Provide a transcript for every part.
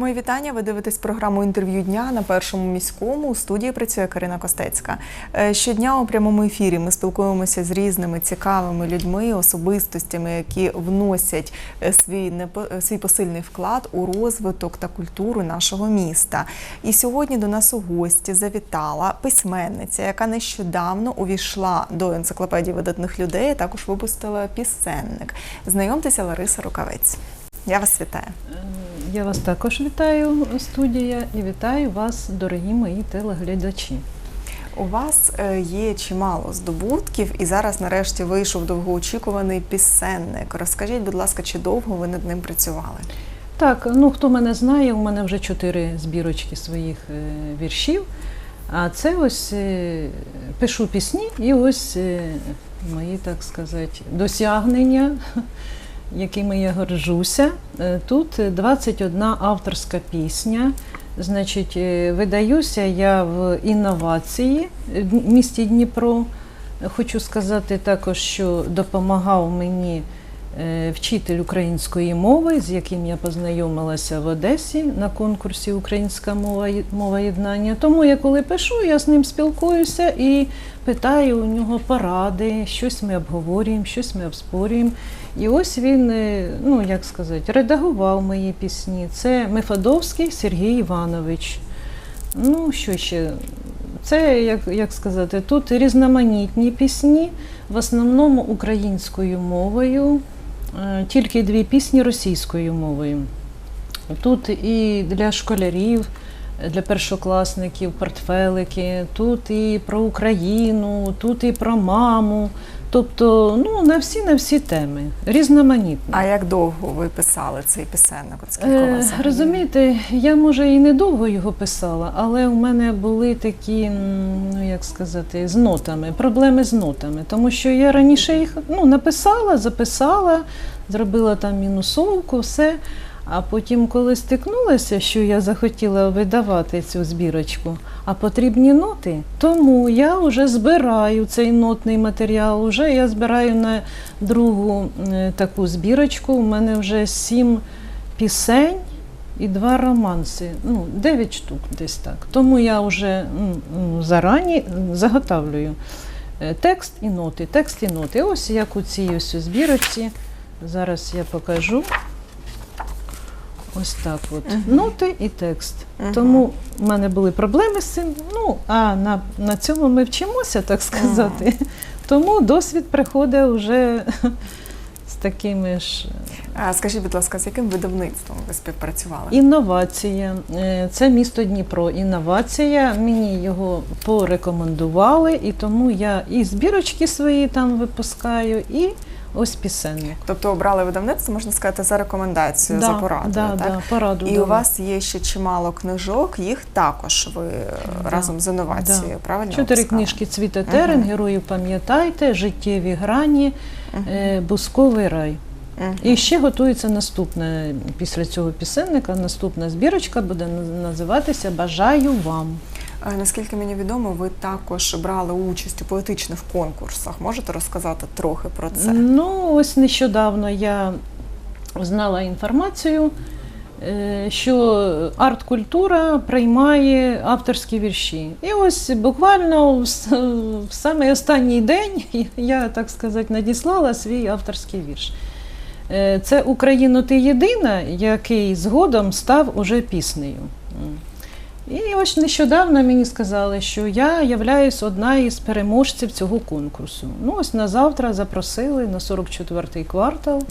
Мої вітання. Ви дивитесь програму інтерв'ю дня на першому міському. У студії працює Карина Костецька. Е, Щодня у прямому ефірі ми спілкуємося з різними цікавими людьми, особистостями, які вносять е, свій е, свій посильний вклад у розвиток та культуру нашого міста. І сьогодні до нас у гості завітала письменниця, яка нещодавно увійшла до енциклопедії видатних людей, також випустила пісенник. Знайомтеся, Лариса Рукавець. Я вас вітаю. Я вас також вітаю, студія, і вітаю вас, дорогі мої телеглядачі. У вас е, є чимало здобутків, і зараз нарешті вийшов довгоочікуваний пісенник. Розкажіть, будь ласка, чи довго ви над ним працювали? Так, ну хто мене знає, у мене вже чотири збірочки своїх е, віршів. А це ось е, пишу пісні і ось мої, так сказати, досягнення, якими я горжуся. Е, Тут 21 авторська пісня. Значить, е, видаюся я в інновації в місті Дніпро. Хочу сказати також, що допомагав мені вчитель української мови, з яким я познайомилася в Одесі на конкурсі Українська мова мова єднання. Тому я коли пишу, я з ним спілкуюся і питаю у нього поради, щось ми обговорюємо, щось ми обспорюємо. І ось він, е, ну як сказати, редагував мої пісні. Це Мефодовський Сергій Іванович. Ну, що ще? Це, як, як сказати, тут різноманітні пісні, в основному українською мовою, е, тільки дві пісні російською мовою. Тут і для школярів, для першокласників портфелики, тут і про Україну, тут і про маму. Тобто, ну, на всі на всі теми, різноманітні. А як довго ви писали цей пісенник? От Е, розумієте, я може і недовго його писала, але у мене були такі, ну як сказати, з нотами, проблеми з нотами. Тому що я раніше їх ну, написала, записала, зробила там мінусовку, все. А потім, коли стикнулася, що я захотіла видавати цю збірочку, а потрібні ноти, тому я вже збираю цей нотний матеріал. Уже я збираю на другу е, таку збірочку. У мене вже сім пісень і два романси. Ну, дев'ять штук десь так. Тому я вже зарані заготовлюю е, текст і ноти, текст і ноти. Ось як у цій ось збірочці. Зараз я покажу. Ось так от. Мгм. Ноти і текст. Мгм. Тому в мене були проблеми з цим. Ну, а на, на цьому ми вчимося, так сказати. Тому досвід приходить вже з такими ж А скажіть, будь ласка, з яким видавництвом ви співпрацювали? Інновація. Е, Це місто Дніпро. Інновація. Мені його порекомендували, і тому я і збірочки свої там випускаю, і ось пісенник. Тобто обрали видавництво, можна сказати, за рекомендацією, за порадою, да, так? Да, пораду І у вас є ще чимало книжок, їх також ви е, Да, разом з інновацією, да. правильно? Чотири книжки Цвіте терен, Мгм. героїв пам'ятайте, життєві грані, е, Бусковий рай. Мгм. І ще готується наступне після цього пісенника. Наступна збірочка буде наз- називатися Бажаю вам. Е, Наскільки мені відомо, ви також брали участь у поетичних конкурсах. Можете розказати трохи про це? Ну, ось нещодавно я знала інформацію, е, що арт-культура приймає авторські вірші. І ось буквально в, самий останній день я, так сказати, надіслала свій авторський вірш. Е, Це Україно ти єдина, який згодом став уже піснею. І ось нещодавно мені сказали, що я являюсь одна із переможців цього конкурсу. Ну, ось на завтра запросили на 44-й квартал.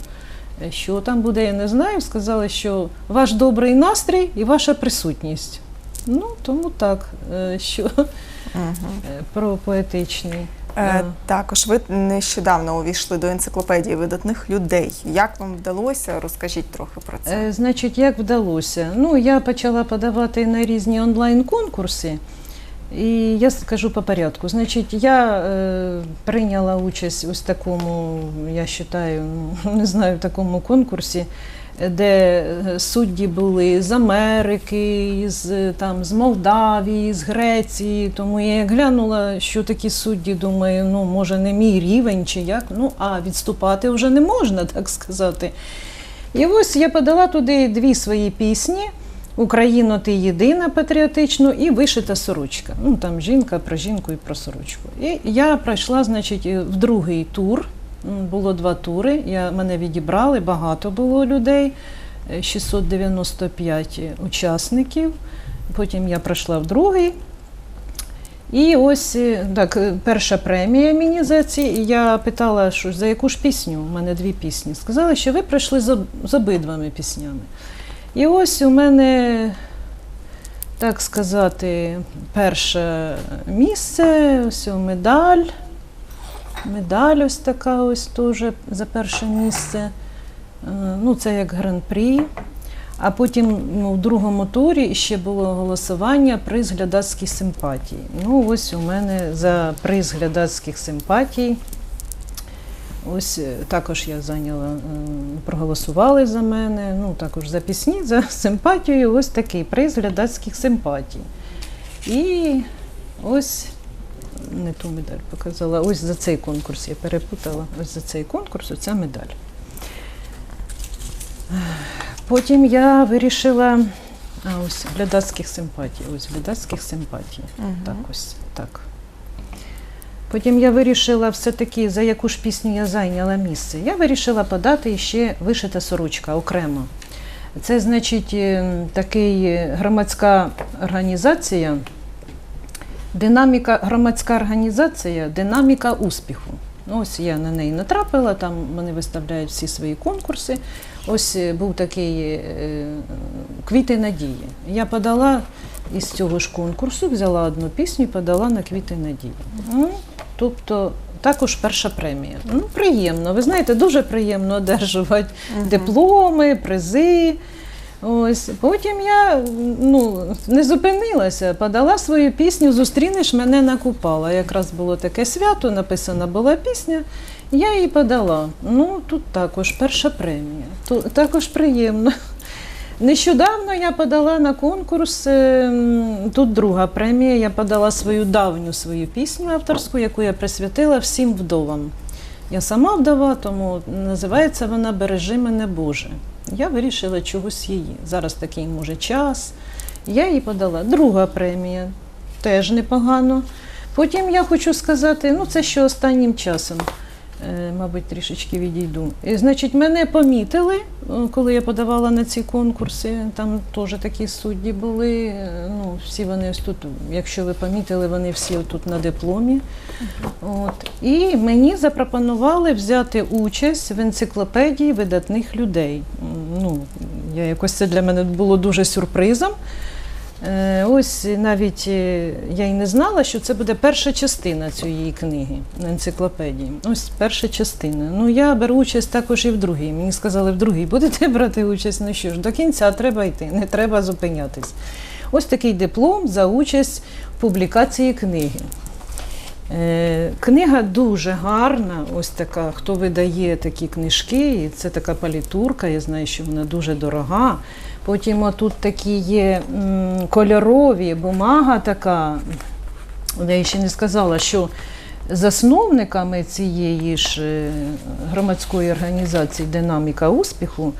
Е, Що там буде, я не знаю. Сказали, що ваш добрий настрій і ваша присутність. Ну, тому так, е, що Мгм. е, про поетичний. Е, Також ви нещодавно увійшли до енциклопедії видатних людей. Як вам вдалося? Розкажіть трохи про це. Е, Значить, як вдалося? Ну, я почала подавати на різні онлайн-конкурси. І я скажу по порядку. Значить, я е, прийняла участь ось такому, я вважаю, ну, не знаю, в такому конкурсі, де е, судді були з Америки, з, там, з Молдавії, з Греції. Тому я як глянула, що такі судді, думаю, ну, може, не мій рівень чи як. Ну, а відступати вже не можна, так сказати. І ось я подала туди дві свої пісні. Україно, ти єдина патріотично і вишита сорочка. Ну там жінка про жінку і про сорочку. І я пройшла, значить, в другий тур. Було два тури. Я, мене відібрали, багато було людей, е, 695 учасників. Потім я пройшла в другий. І ось е, так, е, перша премія мені за ці. І я питала, що за яку ж пісню? У мене дві пісні. Сказали, що ви прийшли з, об- обидвами піснями. І ось у мене, так сказати, перше місце, ось медаль. Медаль ось така ось теж за перше місце. Е, Ну, це як гран-прі. А потім ну, в другому турі ще було голосування приз глядацьких симпатій. Ну, ось у мене за приз глядацьких симпатій. Ось е, також я зайняла, е, проголосували за мене. Ну, також за пісні, за симпатію. Ось такий приз глядацьких симпатій. І ось не ту медаль показала. Ось за цей конкурс я перепутала. Ось за цей конкурс оця медаль. Потім я вирішила. А ось глядацьких симпатій. Ось глядацьких симпатій. Мгм. Так, ось так. Потім я вирішила все-таки, за яку ж пісню я зайняла місце. Я вирішила подати ще вишита сорочка окремо. Це, значить, е, такий е, громадська організація, динаміка, громадська організація, динаміка успіху. Ну, Ось я на неї натрапила, там вони виставляють всі свої конкурси. Ось е, був такий е, квіти надії. Я подала із цього ж конкурсу, взяла одну пісню і подала на квіти надії. Ну, тобто також перша премія. Ну, приємно. Ви знаєте, дуже приємно одержувати Мгм. дипломи, призи. Ось потім я ну, не зупинилася, подала свою пісню Зустрінеш мене на Купала. Якраз було таке свято, написана була пісня. Я її подала. Ну, тут також перша премія. Тут також приємно. Нещодавно я подала на конкурс. е, Тут друга премія. Я подала свою давню свою пісню авторську, яку я присвятила всім вдовам. Я сама вдова, тому називається вона Бережи мене Боже. Я вирішила чогось її. Зараз такий може час. Я їй подала. Друга премія теж непогано. Потім я хочу сказати, ну це ще останнім часом, е, мабуть, трішечки відійду. І, значить, мене помітили, е, коли я подавала на ці конкурси. Там теж такі судді були. е, Ну, всі вони ось тут, якщо ви помітили, вони всі тут на дипломі. От. І мені запропонували взяти участь в енциклопедії видатних людей. Ну, я якось це для мене було дуже сюрпризом. Е, Ось навіть е, я й не знала, що це буде перша частина цієї книги енциклопедії. Ось перша частина. Ну я беру участь також і в другій. Мені сказали, в другій будете брати участь. Ну що ж, до кінця треба йти, не треба зупинятись. Ось такий диплом за участь в публікації книги. Е, Книга дуже гарна, ось така, хто видає такі книжки, і це така палітурка, я знаю, що вона дуже дорога. Потім отут такі є кольорові, бумага така. Я ще не сказала, що засновниками цієї ж е, громадської організації Динаміка успіху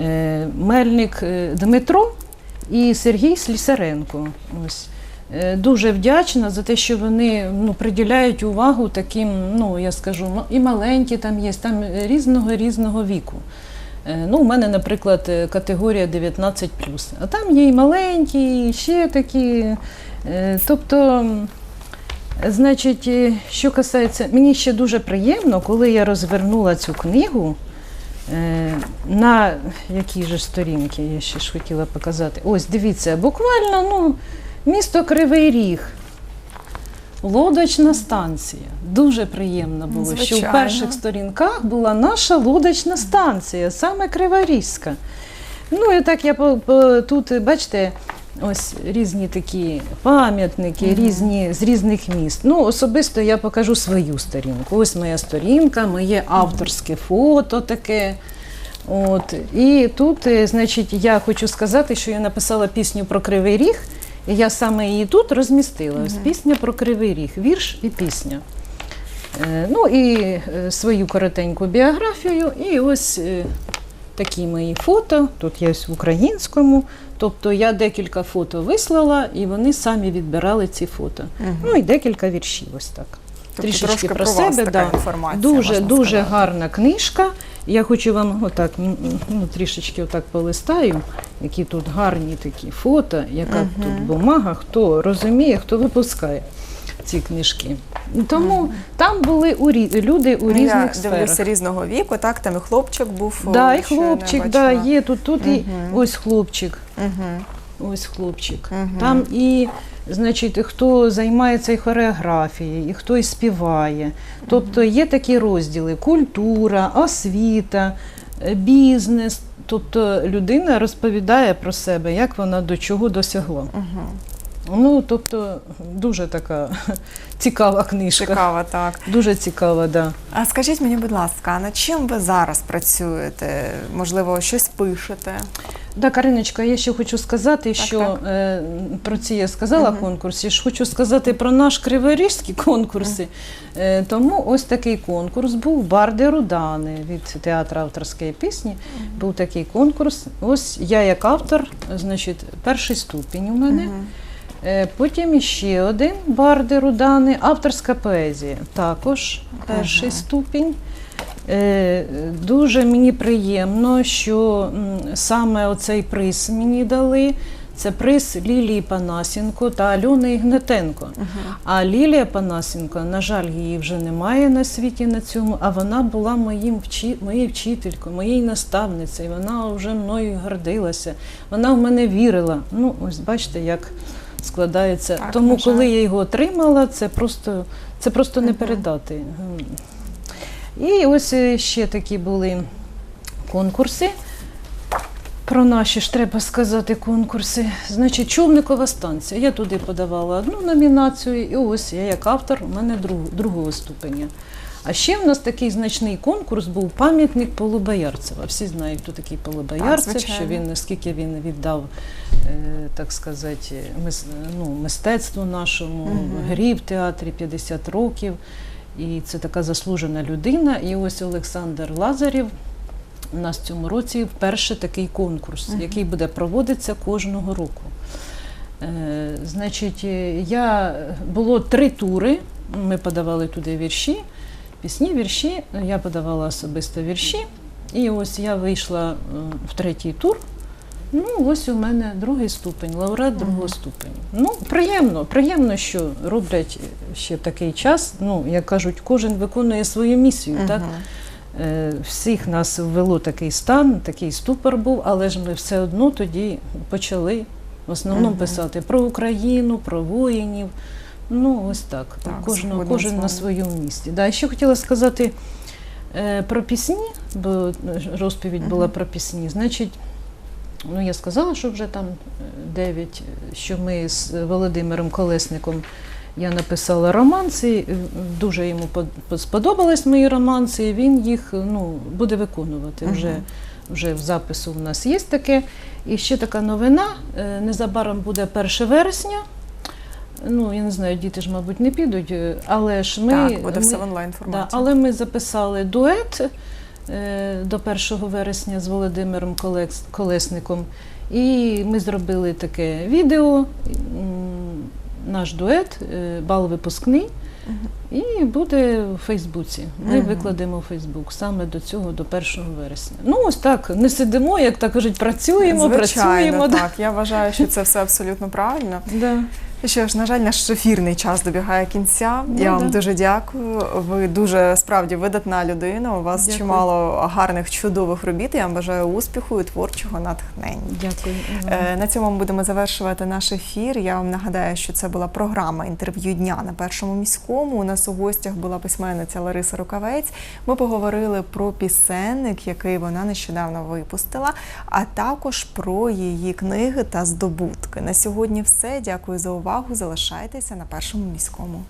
е, Мельник Дмитро і Сергій Слісаренко. Ось. Е, Дуже вдячна за те, що вони ну, приділяють увагу таким, ну я скажу, і маленькі там є, там різного різного віку. Е, Ну, у мене, наприклад, е, категорія 19 а там є і маленькі, і ще такі. Тобто, значить, що касається, мені ще дуже приємно, коли я розвернула цю книгу. На якій же сторінки я ще ж хотіла показати. Ось дивіться, буквально ну, місто Кривий Ріг. Лодочна станція. Дуже приємно було, що в перших сторінках була наша лодочна станція, саме Криворізька. Ну і так я по, тут, бачите, ось різні такі пам'ятники, Мгм. різні з різних міст. Ну, особисто я покажу свою сторінку. Ось моя сторінка, моє авторське фото таке. От. І тут, е, значить, я хочу сказати, що я написала пісню про Кривий Ріг, я саме її тут розмістила. Ось пісня про Кривий Ріг, вірш і пісня. Е, Ну і е, свою коротеньку біографію, і ось е, такі мої фото. Тут ось в українському. Тобто я декілька фото вислала, і вони самі відбирали ці фото. Мгм. Ну і декілька віршів ось так. Тобто трішечки про про, вас себе, така да. інформація. Дуже дуже сказати. гарна книжка. Я хочу вам отак ну, трішечки отак полистаю, які тут гарні такі фото, яка Мгм. тут бумага, хто розуміє, хто випускає ці книжки. Тому там були у люди у Ну, різних Я сферах. дивлюся різного віку, так, там і хлопчик був. Да, і хлопчик, да, є тут, тут і ось хлопчик. Мгм. Ось хлопчик. Угу. Там і, значить, хто займається і хореографією, і хто і співає. Тобто є такі розділи: культура, освіта, е, бізнес. Тобто людина розповідає про себе, як вона до чого досягла. Мгм. Ну, тобто, дуже така цікава книжка. Цікаво, так. Дуже цікава, так. Да. А скажіть мені, будь ласка, над чим ви зараз працюєте? Можливо, щось пишете? Да, Кариночка, я ще хочу сказати, Так, що так. Е, про ці я сказала Мгм. конкурс, ж хочу сказати про наш криворіжські конкурси. Е, тому ось такий конкурс був Барди Рудани від театру авторської пісні. Був такий конкурс. Ось я як автор, значить, перший ступінь у мене. Мгм. Е, Потім іще один Барди Рудани, авторська поезія, також перший Ага. ступінь. Е, Дуже мені приємно, що саме оцей приз мені дали. Це приз Лілії Панасенко та Альони Ігнатенко. Мгм. А Лілія Панасенко, на жаль, її вже немає на світі на цьому, а вона була моїм вчи... моєю вчителькою, моєю наставницею. Вона вже мною гордилася. Вона в мене вірила. Ну, ось бачите, як складається. Так, Тому, коли я його отримала, це просто, це просто не передати. І ось е, ще такі були конкурси. Про наші ж треба сказати конкурси. Значить, Човникова станція. Я туди подавала одну номінацію, і ось я як автор, у мене друг, другого ступеня. А ще в нас такий значний конкурс був пам'ятник Полубоярцева. Всі знають, хто такий Полубоярцев, звичайно. що він наскільки він віддав, е, так сказати, ну, мистецтву нашому, Мгм. грі в театрі 50 років. І це така заслужена людина. І ось Олександр Лазарєв. У нас в цьому році вперше такий конкурс, Мгм. який буде проводитися кожного року. Е, значить, е, я, було три тури. Ми подавали туди вірші, пісні, вірші. Я подавала особисто вірші. І ось я вийшла е, в третій тур. Ну, ось у мене другий ступень, лауреат другого ступеня. Ну, приємно, приємно, що роблять ще в такий час. Ну, як кажуть, кожен виконує свою місію. Так? Мгм. Е, Всіх нас ввело такий стан, такий ступор був, але ж ми все одно тоді почали в основному Мгм. писати про Україну, про воїнів. Ну, ось так. Так, Кожного, кожен на своєму місці. Да, ще хотіла сказати е, про пісні, бо розповідь була про пісні. Значить, ну я сказала, що вже там е, дев'ять, що ми з Володимиром Колесником я написала романси, е, дуже йому под- под- сподобались мої романси, і він їх ну, буде виконувати. Вже, вже в запису в нас є таке. І ще така новина. е, Незабаром буде 1 вересня. Ну, я не знаю, діти ж, мабуть, не підуть, е, але ж ми. так, буде ми- все в онлайн Да, але ми записали дует е, до 1 вересня з Володимиром Колекс- Колесником. І ми зробили таке відео, м, наш дует, е, бал випускний. Мгм. І буде у Фейсбуці. Ми Мгм. викладемо у Фейсбук саме до цього, до 1 вересня. Ну, ось так, не сидимо, як так кажуть, працюємо, Звичайно, працюємо. да. так. Я вважаю, що це все абсолютно правильно. Да. Що ж, на жаль, наш ефірний час добігає кінця. Ну, Я вам да. дуже дякую. Ви дуже справді видатна людина. У вас Дякую. чимало гарних чудових робіт. Я вам бажаю успіху і творчого натхнення. Дякую. Е, На цьому ми будемо завершувати наш ефір. Я вам нагадаю, що це була програма інтерв'ю дня на першому міському. У нас у гостях була письменниця Лариса Рукавець. Ми поговорили про пісенник, який вона нещодавно випустила, а також про її книги та здобутки. На сьогодні все. Дякую за увагу. Залишайтеся на першому міському.